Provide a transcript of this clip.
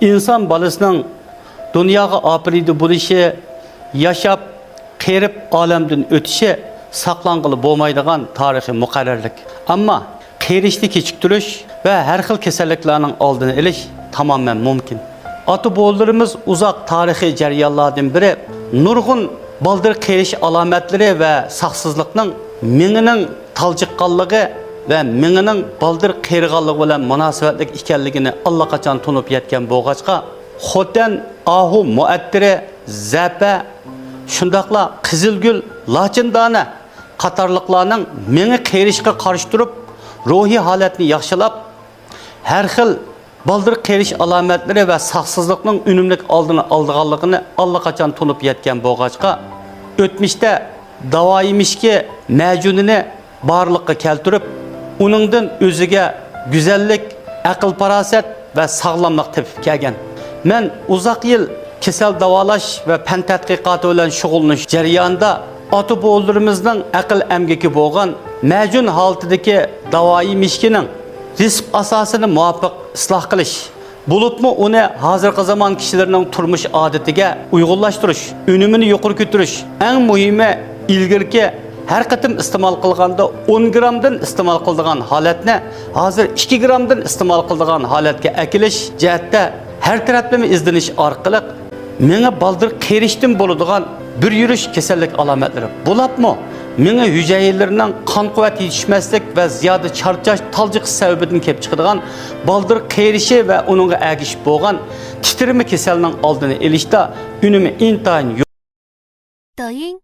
inson bolasining dunyoga opridi bo'lishi yashab qerib olamdan o'tishi saqlanqili bo'lmaydigan tarixiy muqarrarlik. Ammo qerishni kechiktirish va har xil kasalliklarning oldini olish tamoman mumkin ota bobolarimiz uzoq tarixiy jarayonlardan biri nurg'un baldır qerish alomatlari va saqsizlikning mingining taljiqqanligi va mingining baldır qeriganligi bilan munosabatlik ekanligini allaqachon tunib yetgan bo'lg'achqa xotan ahu muattiri zapa shundoqla qizilgul lachindona qatorliqlarning mingi qerishga qarshi turib ruhiy holatni yaxshilab har xil baldır qerish alomatlari va saqsizlikning unumli oldini oldiganligini allaqachon tunib yetgan bo'lg'achqa o'tmishda davoimishki majunini borliqqa keltirib uningdan o'ziga go'zallik aql farosat va sog'lomlik tepib kelgan. Men uzoq yil kasal davolash va fan tadqiqoti bilan shug'ullanish jarayonida ota bobolarimizning aql amgaki bo'lgan majun holatidagi davoiy mishkining rizq asosini muvofiq isloh qilish bo'libmi uni hozirgi zamon kishilarining turmush odatiga uyg'unlashtirish unumini yuqori ko'tarish eng muhimi ilgirki har qatim iste'mol qilganda 10 grammdan iste'mol qiladigan holatni hozir 2 grammdan iste'mol qiladigan holatga akilish jihatda har taraflama izlanish orqali menga baldir qerishdan bo'ladigan bir yurish kasallik alomatlari bo'labmi menga hujayralarning qon quvvat yetishmaslik va ziyoda charchash taljiq sababidan kelib chiqadigan baldir qerishi va uningga agishib bo'lgan titirma kasalning oldini olishda unumi intayin 抖音、